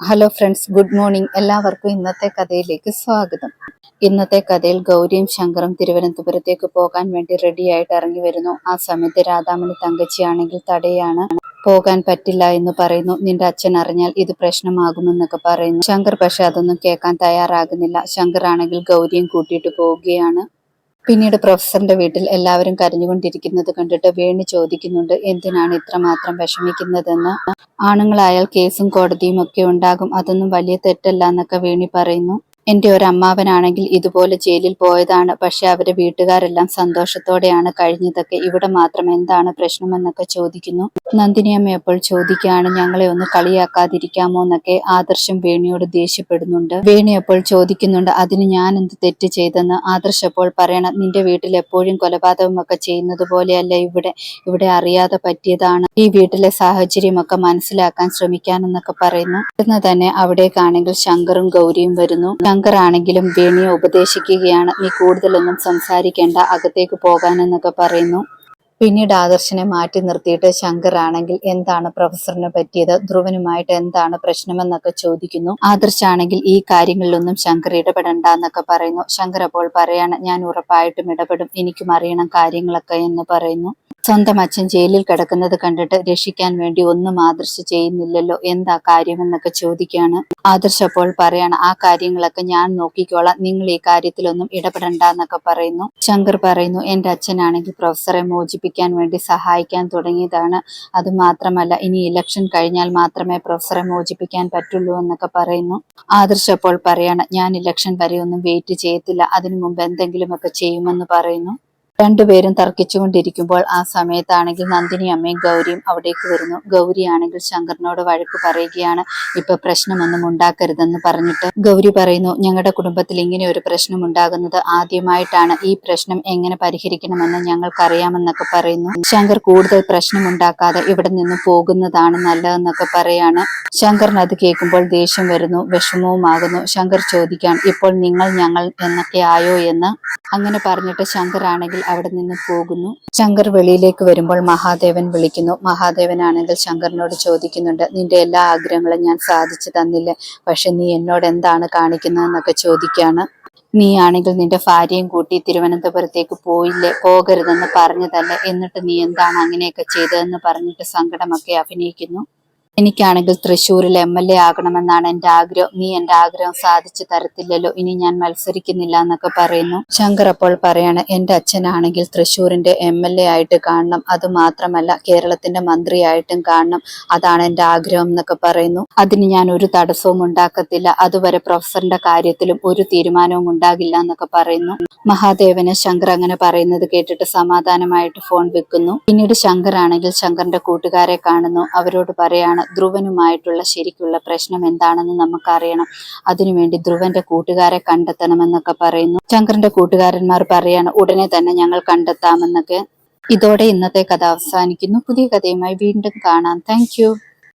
Hello friends good morning എല്ലാവർക്കും ഇന്നത്തെ കഥയിലേക്ക് സ്വാഗതം. ഇന്നത്തെ കഥയിൽ ഗൗരിയും ശങ്കറും തിരുവനന്തപുരത്തേക്ക് പോകാൻ വേണ്ടി റെഡിയായിട്ട് ഇറങ്ങി വരുന്നു. ആ സമയത്ത് രാധാമണി തങ്കച്ചിയാണെങ്കിൽ തടയാണ്. പോകാൻ പറ്റില്ല എന്ന് പറയുന്നു. നിന്റെ അച്ഛൻ അറിഞ്ഞാൽ ഇത് പ്രശ്നമാകുമെന്നൊക്കെ പറയുന്നു. ശങ്കർ പക്ഷെ അതൊന്നും കേൾക്കാൻ തയ്യാറാകുന്നില്ല. ശങ്കർ ആണെങ്കിൽ ഗൗരിയും കൂട്ടിയിട്ട് പോവുകയാണ്. പിന്നീട് പ്രൊഫസറിന്റെ വീട്ടിൽ എല്ലാവരും കരഞ്ഞുകൊണ്ടിരിക്കുന്നത് കണ്ടിട്ട് വേണി ചോദിക്കുന്നുണ്ട് എന്തിനാണ് ഇത്രമാത്രം വിഷമിക്കുന്നതെന്ന്? ആണുങ്ങളായാൽ കേസും കോടതിയും ഒക്കെ ഉണ്ടാകും അതൊന്നും വലിയ തെറ്റല്ല എന്നൊക്കെ വേണി പറയുന്നു. എന്റെ ഒരു അമ്മാവനാണെങ്കിൽ ഇതുപോലെ ജയിലിൽ പോയതാണ്. പക്ഷെ അവരെ വീട്ടുകാരെല്ലാം സന്തോഷത്തോടെയാണ് കഴിഞ്ഞതൊക്കെ. ഇവിടെ മാത്രം എന്താണ് പ്രശ്നമെന്നൊക്കെ ചോദിക്കുന്നു. നന്ദിനി അമ്മ അപ്പോൾ ചോദിക്കുകയാണ് ഞങ്ങളെ ഒന്ന് കളിയാക്കാതിരിക്കാമോ എന്നൊക്കെ ആദർശം വേണിയോട് ദേഷ്യപ്പെടുന്നുണ്ട്. വേണി എപ്പോൾ ചോദിക്കുന്നുണ്ട് അതിന് ഞാൻ എന്ത് തെറ്റ് ചെയ്തെന്ന്? ആദർശ് അപ്പോൾ പറയണം നിന്റെ വീട്ടിൽ എപ്പോഴും കൊലപാതകം ഒക്കെ ചെയ്യുന്നത് പോലെയല്ല ഇവിടെ. ഇവിടെ അറിയാതെ പറ്റിയതാണ്. ഈ വീട്ടിലെ സാഹചര്യമൊക്കെ മനസ്സിലാക്കാൻ ശ്രമിക്കാനെന്നൊക്കെ പറയുന്നു. പെട്ടെന്ന് തന്നെ അവിടേക്കാണെങ്കിൽ ശങ്കറും ഗൗരിയും വരുന്നു. ശങ്കർ ആണെങ്കിലും വേണിയെ ഉപദേശിക്കുകയാണ്. നീ കൂടുതലൊന്നും സംസാരിക്കേണ്ട. അകത്തേക്ക് പോകാനെന്നൊക്കെ പറയുന്നു. പിന്നീട് ആദർശനെ മാറ്റി നിർത്തിയിട്ട് ശങ്കർ ആണെങ്കിൽ എന്താണ് പ്രൊഫസറിന് പറ്റിയത്? ധ്രുവനുമായിട്ട് എന്താണ് പ്രശ്നമെന്നൊക്കെ ചോദിക്കുന്നു. ആദർശ് ആണെങ്കിൽ ഈ കാര്യങ്ങളിലൊന്നും ശങ്കർ ഇടപെടണ്ട എന്നൊക്കെ പറയുന്നു. ശങ്കർ അപ്പോൾ പറയാണ് ഞാൻ ഉറപ്പായിട്ടും ഇടപെടും. എനിക്കും അറിയണം കാര്യങ്ങളൊക്കെ എന്ന് പറയുന്നു. സ്വന്തം അച്ഛൻ ജയിലിൽ കിടക്കുന്നത് കണ്ടിട്ട് രക്ഷിക്കാൻ വേണ്ടി ഒന്നും ആദർശ് ചെയ്യുന്നില്ലല്ലോ എന്താ കാര്യമെന്നൊക്കെ ചോദിക്കുകയാണ് ആദർശ് അപ്പോൾ പറയാണ് ആ കാര്യങ്ങളൊക്കെ ഞാൻ നോക്കിക്കോളാം നിങ്ങൾ ഈ കാര്യത്തിലൊന്നും ഇടപെടണ്ട എന്നൊക്കെ പറയുന്നു. ശങ്കർ പറയുന്നു എന്റെ അച്ഛനാണെങ്കിൽ പ്രൊഫസറെ മോചിപ്പിക്കാൻ വേണ്ടി സഹായിക്കാൻ തുടങ്ങിയതാണ്. അത് മാത്രമല്ല ഇനി ഇലക്ഷൻ കഴിഞ്ഞാൽ മാത്രമേ പ്രൊഫസറെ മോചിപ്പിക്കാൻ പറ്റുള്ളൂ എന്നൊക്കെ പറയുന്നു. ആദർശ് അപ്പോൾ പറയാണ് ഞാൻ ഇലക്ഷൻ വരെ ഒന്നും വെയിറ്റ് ചെയ്യത്തില്ല അതിനു മുമ്പ് എന്തെങ്കിലുമൊക്കെ ചെയ്യുമെന്ന് പറയുന്നു. രണ്ടുപേരും തർക്കിച്ചുകൊണ്ടിരിക്കുമ്പോൾ ആ സമയത്താണെങ്കിൽ നന്ദിനി അമ്മയും ഗൗരിയും അവിടേക്ക് വരുന്നു. ഗൗരിയാണെങ്കിൽ ശങ്കറിനോട് വഴക്ക് പറയുകയാണ് ഇപ്പൊ പ്രശ്നമൊന്നും ഉണ്ടാക്കരുതെന്ന് പറഞ്ഞിട്ട്. ഗൗരി പറയുന്നു ഞങ്ങളുടെ കുടുംബത്തിൽ ഇങ്ങനെ ഒരു പ്രശ്നം ഉണ്ടാകുന്നത് ആദ്യമായിട്ടാണ്. ഈ പ്രശ്നം എങ്ങനെ പരിഹരിക്കണമെന്ന് ഞങ്ങൾക്കറിയാമെന്നൊക്കെ പറയുന്നു. ശങ്കർ കൂടുതൽ പ്രശ്നം ഉണ്ടാക്കാതെ ഇവിടെ നിന്ന് പോകുന്നതാണ് നല്ലതെന്നൊക്കെ പറയാണ്. ശങ്കറിന് അത് കേൾക്കുമ്പോൾ ദേഷ്യം വരുന്നു വിഷമവുമാകുന്നു. ശങ്കർ ചോദിക്കാൻ ഇപ്പോൾ നിങ്ങൾ ഞങ്ങൾ എന്നൊക്കെ ആയോ എന്ന്? അങ്ങനെ പറഞ്ഞിട്ട് ശങ്കർ ആണെങ്കിൽ അവിടെ നിന്ന് പോകുന്നു. ശങ്കർ വെളിയിലേക്ക് വരുമ്പോൾ മഹാദേവൻ വിളിക്കുന്നു. മഹാദേവനാണെങ്കിൽ ശങ്കറിനോട് ചോദിക്കുന്നുണ്ട് നിന്റെ എല്ലാ ആഗ്രഹങ്ങളും ഞാൻ സാധിച്ചു തന്നില്ല? പക്ഷെ നീ എന്നോട് എന്താണ് കാണിക്കുന്നതെന്നൊക്കെ ചോദിക്കാണ് നീ ആണെങ്കിൽ നിന്റെ ഭാര്യയും കൂട്ടി തിരുവനന്തപുരത്തേക്ക് പോയില്ലേ? പോകരുതെന്ന് പറഞ്ഞതല്ലേ? എന്നിട്ട് നീ എന്താണ് അങ്ങനെയൊക്കെ ചെയ്തതെന്ന് പറഞ്ഞിട്ട് സങ്കടമൊക്കെ അഭിനയിക്കുന്നു. എനിക്കാണെങ്കിൽ തൃശ്ശൂരിൽ എം എൽ എ ആകണമെന്നാണ് എന്റെ ആഗ്രഹം. നീ എന്റെ ആഗ്രഹം സാധിച്ചു തരത്തില്ലല്ലോ. ഇനി ഞാൻ മത്സരിക്കുന്നില്ല എന്നൊക്കെ പറയുന്നു. ശങ്കർ അപ്പോൾ പറയാണ് എന്റെ അച്ഛനാണെങ്കിൽ തൃശ്ശൂരിന്റെ എം എൽ എ ആയിട്ട് കാണണം. അത് മാത്രമല്ല കേരളത്തിന്റെ മന്ത്രിയായിട്ടും കാണണം. അതാണ് എന്റെ ആഗ്രഹം എന്നൊക്കെ പറയുന്നു. അതിന് ഞാൻ ഒരു തടസ്സവും ഉണ്ടാക്കത്തില്ല. അതുവരെ പ്രൊഫസറിന്റെ കാര്യത്തിലും ഒരു തീരുമാനവും ഉണ്ടാകില്ല എന്നൊക്കെ പറയുന്നു. മഹാദേവന് ശങ്കർ അങ്ങനെ പറയുന്നത് കേട്ടിട്ട് സമാധാനമായിട്ട് ഫോൺ വെക്കുന്നു. പിന്നീട് ശങ്കർ ആണെങ്കിൽ ശങ്കറിന്റെ കൂട്ടുകാരെ കാണുന്നു. അവരോട് പറയാണ് ധ്രുവനുമായിട്ടുള്ള ശരിക്കുള്ള പ്രശ്നം എന്താണെന്ന് നമുക്കറിയണം. അതിനുവേണ്ടി ധ്രുവന്റെ കൂട്ടുകാരെ കണ്ടെത്തണമെന്നൊക്കെ പറയുന്നു. ശങ്കറിന്റെ കൂട്ടുകാരന്മാർ പറയാണ് ഉടനെ തന്നെ ഞങ്ങൾ കണ്ടെത്താമെന്നൊക്കെ. ഇതോടെ ഇന്നത്തെ കഥ അവസാനിക്കുന്നു. പുതിയ കഥയുമായി വീണ്ടും കാണാം. താങ്ക്